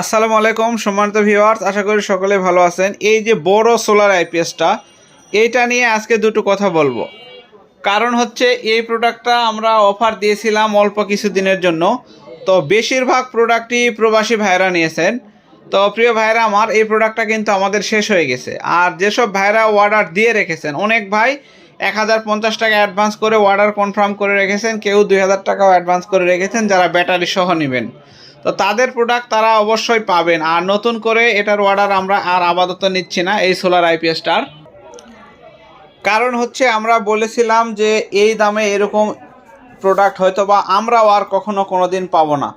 আসসালামু আলাইকুম, সম্মানিত ভিউয়ার্স আশা করি সকলে ভালো আছেন। এই যে বড় সোলার আইপিএসটা এইটা নিয়ে আজকে দুটো কথা বলব। কারণ হচ্ছে, এই প্রোডাক্টটা আমরা অফার দিয়েছিলাম অল্প কিছু দিনের জন্য। তো বেশিরভাগ প্রোডাক্টই প্রবাসী ভাইরা নিয়েছেন। তো প্রিয় ভাইরা আমার, এই প্রোডাক্টটা কিন্তু আমাদের শেষ হয়ে গেছে। আর যেসব ভাইরা অর্ডার দিয়ে রেখেছেন, অনেক ভাই এক হাজার পঞ্চাশ টাকা অ্যাডভান্স করে অর্ডার কনফার্ম করে রেখেছেন, কেউ দুই হাজার টাকাও অ্যাডভান্স করে রেখেছেন, যারা ব্যাটারি সহ নেবেন। তো তাদের প্রোডাক্ট তারা অবশ্যই পাবেন। আর নতুন করে এটার অর্ডার আমরা আর আপাতত নিচ্ছি না, এই সোলার আইপিএসটার কারণ হচ্ছে আমরা বলেছিলাম যে এই দামে এরকম প্রোডাক্ট হয়তো বা আমরাও আর কখনো কোনো দিন পাবো না।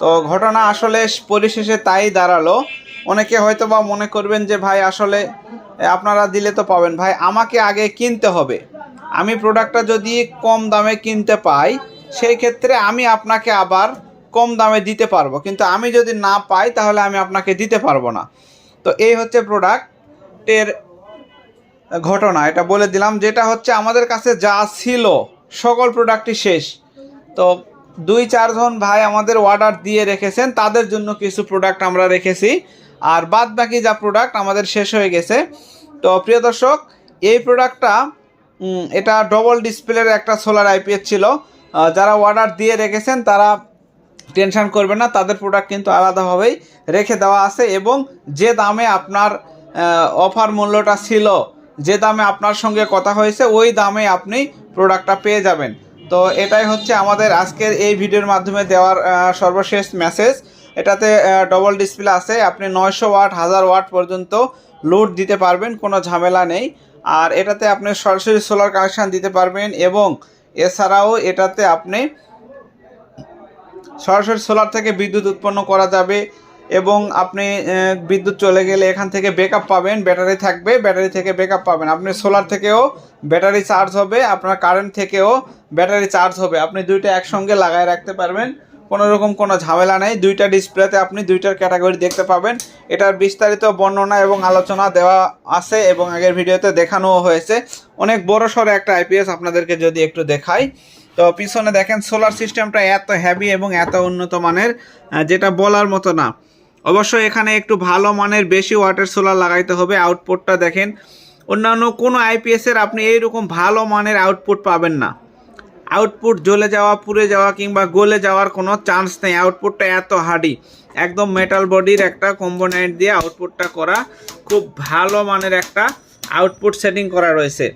তো ঘটনা আসলে পরিশেষে তাই দাঁড়াল। অনেকে হয়তো বা মনে করবেন যে, ভাই, আসলে আপনারা দিলে তো পাবেন। ভাই, আমাকে আগে কিনতে হবে। আমি প্রোডাক্টটা যদি কম দামে কিনতে পাই, সেই ক্ষেত্রে আমি আপনাকে আবার কম দামে দিতে পারব। কিন্তু আমি যদি না পাই, তাহলে আমি আপনাকে দিতে পারব না। তো এই হচ্ছে প্রোডাক্টের ঘটনা। এটা বলে দিলাম, যেটা হচ্ছে আমাদের কাছে যা ছিল, সকল প্রোডাক্টই শেষ। তো দুই চারজন ভাই আমাদের অর্ডার দিয়ে রেখেছেন, তাদের জন্য কিছু প্রোডাক্ট আমরা রেখেছি। আর বাদ বাকি যা প্রোডাক্ট আমাদের শেষ হয়ে গেছে। তো প্রিয় দর্শক, এই প্রোডাক্টটা এটা ডবল ডিসপ্লের একটা সোলার আইপিএস ছিল। যারা অর্ডার দিয়ে রেখেছেন, তারা টেনশন করবে না, তাদের প্রোডাক্ট কিন্তু আলাদাভাবেই রেখে দেওয়া আছে এবং যে দামে আপনার অফার মূল্যটা ছিল, যে দামে আপনার সঙ্গে কথা হয়েছে, ওই দামে আপনি প্রোডাক্টটা পেয়ে যাবেন। তো এটাই হচ্ছে আমাদের আজকের এই ভিডিওর মাধ্যমে দেওয়ার সর্বশেষ মেসেজ এটাতে ডবল ডিসপ্লে আছে, আপনি নয়শো ওয়াট, হাজার ওয়াট পর্যন্ত লোড দিতে পারবেন, কোনো ঝামেলা নেই। আর এটাতে আপনি সরাসরি সোলার কানেকশান দিতে পারবেন এবং এছাড়াও এটাতে আপনি সরাসরি সোলার থেকে বিদ্যুৎ উৎপন্ন করা যাবে এবং আপনি বিদ্যুৎ চলে গেলে এখান থেকে ব্যাকআপ পাবেন ব্যাটারি থাকবে ব্যাটারি থেকে ব্যাকআপ পাবেন। আপনি সোলার থেকেও ব্যাটারি চার্জ হবে, আপনার কারেন্ট থেকেও ব্যাটারি চার্জ হবে। আপনি দুইটা একসঙ্গে লাগায় রাখতে পারবেন, কোনো রকম কোনো ঝামেলা নেই। দুইটা ডিসপ্লেতে আপনি দুইটার ক্যাটাগরি দেখতে পাবেন। এটার বিস্তারিত বর্ণনা এবং আলোচনা দেওয়া আছে এবং আগের ভিডিওতে দেখানোও হয়েছে। অনেক বড় সড়ো একটা আইপিএস আপনাদেরকে যদি একটু দেখাই। তো পিছনে দেখেন সোলার সিস্টেমটা এত হ্যাভি এবং এত উন্নত মানের যেটা বলার মতো না। অবশ্যই এখানে একটু ভালো মানের বেশি ওয়াটার সোলার লাগাইতে হবে। আউটপুটটা দেখেন, অন্যান্য কোনো আইপিএসের আপনি এইরকম ভালো মানের আউটপুট পাবেন না। আউটপুট জ্বলে যাওয়া, পুড়ে যাওয়া কিংবা গলে যাওয়ার কোনো চান্স নেই। আউটপুটটা এত হার্ডি একদম মেটাল বডির একটা কম্পোনেন্ট দিয়ে আউটপুটটা করা খুব ভালো মানের একটা আউটপুট সেটিং করা রয়েছে।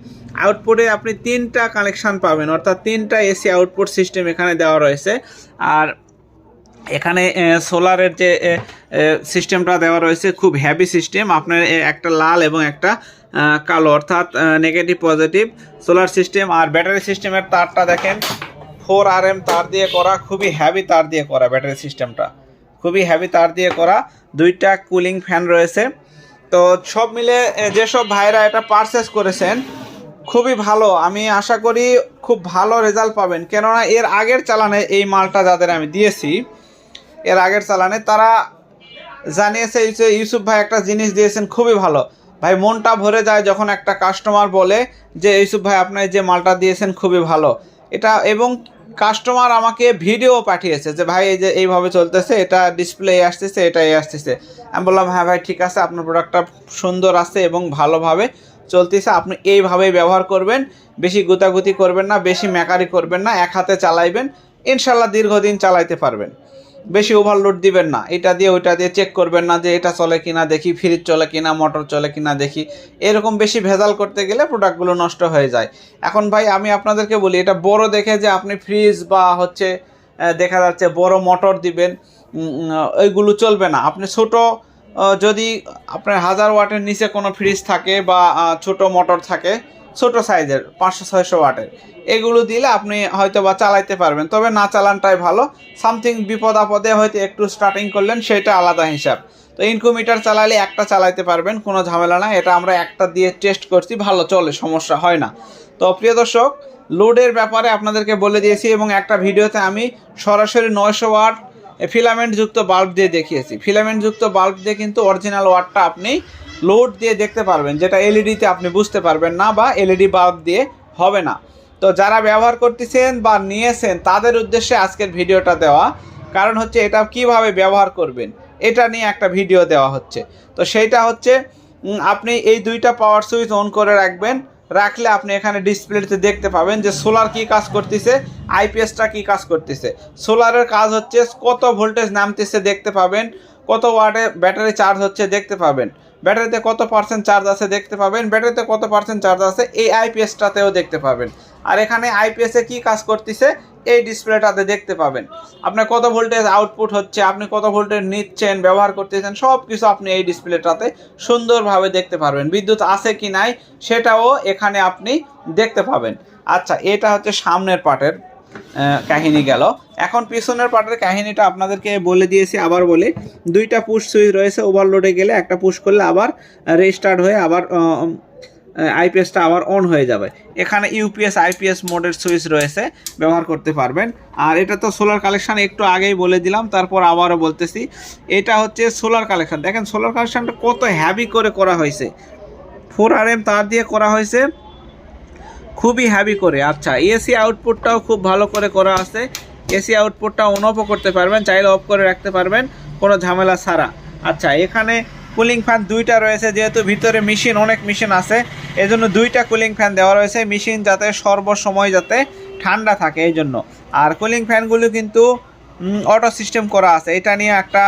আউটপুটে আপনি তিনটা কানেকশান পাবেন, অর্থাৎ তিনটা এসি আউটপুট সিস্টেম এখানে দেওয়া রয়েছে। আর এখানে সোলারের যে সিস্টেমটা দেওয়া রয়েছে, খুব হ্যাভি সিস্টেম আপনার একটা লাল এবং একটা কালো, অর্থাৎ নেগেটিভ পজিটিভ সোলার সিস্টেম আর ব্যাটারি সিস্টেমের তারটা দেখেন ফোর আর এম তার দিয়ে করা, খুবই হ্যাভি তার দিয়ে করা ব্যাটারি সিস্টেমটা খুবই হ্যাভি তার দিয়ে করা, দুইটা কুলিং ফ্যান রয়েছে। তো সব মিলে যেসব ভাইরা এটা পারচেস করেছেন, খুবই ভালো। আমি আশা করি খুব ভালো রেজাল্ট পাবেন। কেননা এর আগের চালানে এই মালটা যাদের আমি দিয়েছি, এর আগের চালানে তারা জানিয়েছে ইউসুফ ভাই একটা জিনিস দিয়েছেন খুবই ভালো। ভাই, মনটা ভরে যায় যখন একটা কাস্টমার বলে যে, ইউসুফ ভাই, আপনি যে মালটা দিয়েছেন খুবই ভালো। এটা এবং কাস্টমার আমাকে ভিডিও পাঠিয়েছে যে, ভাই, এই যে এইভাবে চলতেছে, এটা ডিসপ্লে আসতেছে এটাই আসতেছে। আমি বললাম হ্যাঁ ভাই, ঠিক আছে, আপনার প্রোডাক্টটা সুন্দর আছে এবং ভালোভাবে চলতেছে। আপনি এইভাবেই ব্যবহার করবেন, বেশি গুতাগুতি করবেন না, বেশি মেকারি করবেন না, এক হাতে চালাইবেন। ইনশাল্লাহ দীর্ঘদিন চালাইতে পারবেন। বেশি ওভারলোড দিবেন না। এটা দিয়ে ওইটা দিয়ে চেক করবেন না যে এটা চলে কিনা, দেখি ফ্রিজ চলে কিনা মোটর চলে কিনা, দেখি। এরকম বেশি ভেজাল করতে গেলে প্রোডাক্টগুলো নষ্ট হয়ে যায়। এখন ভাই, আমি আপনাদেরকে বলি, এটা বড় দেখে যে আপনি ফ্রিজ বা হচ্ছে দেখা যাচ্ছে বড় মোটর দিবেন ওইগুলো চলবে না। আপনি ছোট যদি আপনার হাজার ওয়াটের নিচে কোনো ফ্রিজ থাকে বা ছোট মোটর থাকে ছোট সাইজের, পাঁচশো, ছয়শো ওয়াটের। এগুলো দিলে আপনি হয়তো বা চালাইতে পারবেন, তবে না চালানটাই ভালো। সামথিং বিপদ আপদে হয়তো একটু স্টার্টিং করলেন, সেটা আলাদা হিসাব। তো ইনকুমিটার চালালে একটা চালাইতে পারবেন, কোনো ঝামেলা না এটা আমরা একটা দিয়ে টেস্ট করছি, ভালো চলে, সমস্যা হয় না। তো প্রিয় দর্শক লোডের ব্যাপারে আপনাদেরকে বলে দিয়েছি এবং একটা ভিডিওতে আমি সরাসরি নয়শো ওয়াট ফিলামেন্টযুক্ত বাল্ব দিয়ে দেখিয়েছি। ফিলামেন্টযুক্ত বাল্ব দিয়ে কিন্তু অরিজিনাল ওয়াটটা আপনি লোড দিয়ে দেখতে পারবেন, যেটা এলইডিতে আপনি বুঝতে পারবেন না বা এলইডি বাল্ব দিয়ে হবে না। তো যারা ব্যবহার করতেছেন বা নিয়েছেন, তাদের উদ্দেশ্যে আজকের ভিডিওটা দেওয়া। কারণ হচ্ছে এটা কীভাবে ব্যবহার করবেন, এটা নিয়ে একটা ভিডিও দেওয়া হচ্ছে। তো সেইটা হচ্ছে আপনি এই দুইটা পাওয়ার সুইচ অন করে রাখবেন। রাখলে আপনি এখানে ডিসপ্লেতে দেখতে পাবেন যে সোলার কি কাজ করতেছে আইপিএসটা কি কাজ করতেছে। সোলারের কাজ হচ্ছে কত ভোল্টেজ নামতেছে দেখতে পাবেন, কত ওয়াটে ব্যাটারি চার্জ হচ্ছে দেখতে পাবেন। ব্যাটারিতে কত পার্সেন্ট চার্জ আছে দেখতে পাবেন? ব্যাটারিতে কত পার্সেন্ট চার্জ আছে? এই আইপিএসটাতেও দেখতে পাবেন। আর এখানে আইপিএসে কি কাজ করতেছে? এই ডিসপ্লেটাতে দেখতে পাবেন। আপনার কত ভোল্টেজ আউটপুট হচ্ছে, আপনি কত ভোল্টেজ নিচ্ছেন, ব্যবহার করতেছেন সব কিছু আপনি এই ডিসপ্লেটাতে সুন্দরভাবে দেখতে পারবেন। বিদ্যুৎ আছে কি নাই, সেটাও এখানে আপনি দেখতে পাবেন। আচ্ছা এটা হচ্ছে সামনের পার্টের কাহিনী গেল। এখন পিছনের পার্টের কাহিনীটা আপনাদেরকে বলে দিয়েছি, আবার বলে। দুইটা পুশ সুইচ রয়েছে ওভারলোডে গেলে একটা পুশ করলে আবার রেস্টার্ট হয়ে আবার আইপিএসটা আবার অন হয়ে যাবে। এখানে ইউপিএস আইপিএস মোডের সুইচ রয়েছে, ব্যবহার করতে পারবেন। আর এটা তো সোলার কালেকশন একটু আগেই বলে দিলাম, তারপর আবারও বলতেছি। এটা হচ্ছে সোলার কালেকশন দেখেন সোলার কালেকশনটা কত হ্যাভি করে করা হয়েছে। ফোর আর এম তার দিয়ে করা হয়েছে খুবই হ্যাভি করে। আচ্ছা এসি আউটপুটটাও খুব ভালো করে করা আছে। এসি আউটপুটটা অন অফও করতে পারবেন, চাইলে অফ করে রাখতে পারবেন, কোনো ঝামেলা ছাড়া। আচ্ছা এখানে কুলিং ফ্যান দুইটা রয়েছে, যেহেতু ভিতরে মেশিন অনেক মেশিন আছে, এজন্য দুইটা কুলিং ফ্যান দেওয়া রয়েছে। মেশিন যাতে সর্বসময় যাতে ঠান্ডা থাকে এই জন্য আর কুলিং ফ্যানগুলো কিন্তু অটো সিস্টেম করা আছে। এটা নিয়ে একটা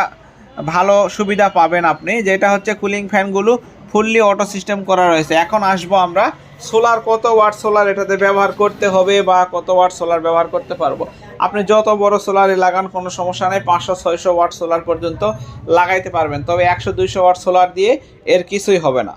ভালো সুবিধা পাবেন আপনি, যেটা হচ্ছে কুলিং ফ্যানগুলো ফুললি অটো সিস্টেম করা রয়েছে। এখন আসব আমরা সোলার কত ওয়াট সোলার এটাতে ব্যবহার করতে হবে বা কত ওয়াট সোলার ব্যবহার করতে পারব? আপনি যত বড় সোলারে লাগান, কোনো সমস্যা নেই, পাঁচশো, ছয়শো ওয়াট সোলার পর্যন্ত লাগাইতে পারবেন। তবে একশো, দুইশো ওয়াট সোলার দিয়ে এর কিছুই হবে না।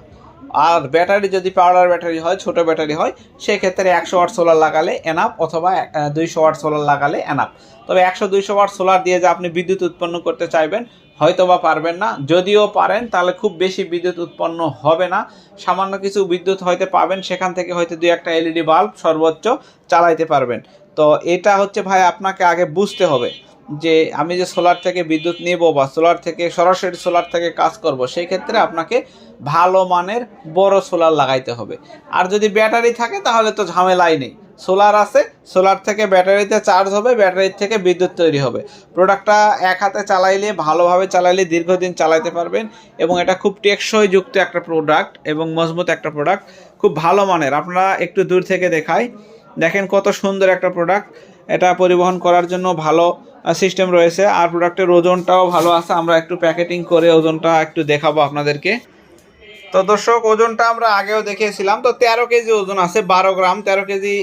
আর ব্যাটারি যদি পাওয়ার ব্যাটারি হয়, ছোট ব্যাটারি হয়, সেক্ষেত্রে একশো ওয়াট সোলার লাগালে এনাপ অথবা দুইশো ওয়াট সোলার লাগালে এনাপ তবে একশো দুইশো ওয়াট সোলার দিয়ে যে আপনি বিদ্যুৎ উৎপন্ন করতে চাইবেন হয়তো বা পারবেন না। যদিও পারেন, তাহলে খুব বেশি বিদ্যুৎ উৎপন্ন হবে না। সামান্য কিছু বিদ্যুৎ হয়তো পাবেন, সেখান থেকে হয়তো দুই একটা এলইডি বাল্ব সর্বোচ্চ চালাইতে পারবেন। তো এটা হচ্ছে ভাই, আপনাকে আগে বুঝতে হবে। যে আমি যে সোলার থেকে বিদ্যুৎ নেব বা সোলার থেকে, সরাসরি সোলার থেকে কাজ করব, সেই ক্ষেত্রে আপনাকে ভালো মানের বড় সোলার লাগাইতে হবে। আর যদি ব্যাটারি থাকে, তাহলে তো ঝামেলাই নেই। সোলার আছে সোলার থেকে ব্যাটারিতে চার্জ হবে, ব্যাটারির থেকে বিদ্যুৎ তৈরি হবে। প্রোডাক্টটা এক হাতে চালাইলে, ভালোভাবে চালাইলে দীর্ঘদিন চালাইতে পারবেন এবং এটা খুব টেকসই যুক্ত একটা প্রোডাক্ট এবং মজবুত একটা প্রোডাক্ট খুব ভালো মানের। আপনারা একটু দূর থেকে দেখাই। দেখেন কত সুন্দর একটা প্রোডাক্ট এটা পরিবহন করার জন্য ভালো সিস্টেম রয়েছে। আর প্রোডাক্টের ওজনটাও ভালো আছে। আমরা একটু প্যাকেটিং করে ওজনটা একটু দেখাবো আপনাদেরকে। তো দর্শক, ওজনটা আমরা আগেও দেখিয়েছিলাম। তো তেরো কেজি ওজন আছে, বারো গ্রাম। তেরো কেজি,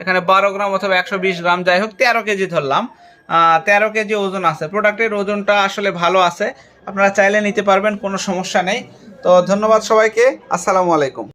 এখানে বারো গ্রাম অথবা একশো বিশ গ্রাম, যাই হোক, তেরো কেজি ধরলাম। তেরো কেজি ওজন আছে। প্রোডাক্টের ওজনটা আসলে ভালো আছে। আপনারা চাইলে নিতে পারবেন, কোনো সমস্যা নেই। তো ধন্যবাদ সবাইকে। আসসালামু আলাইকুম।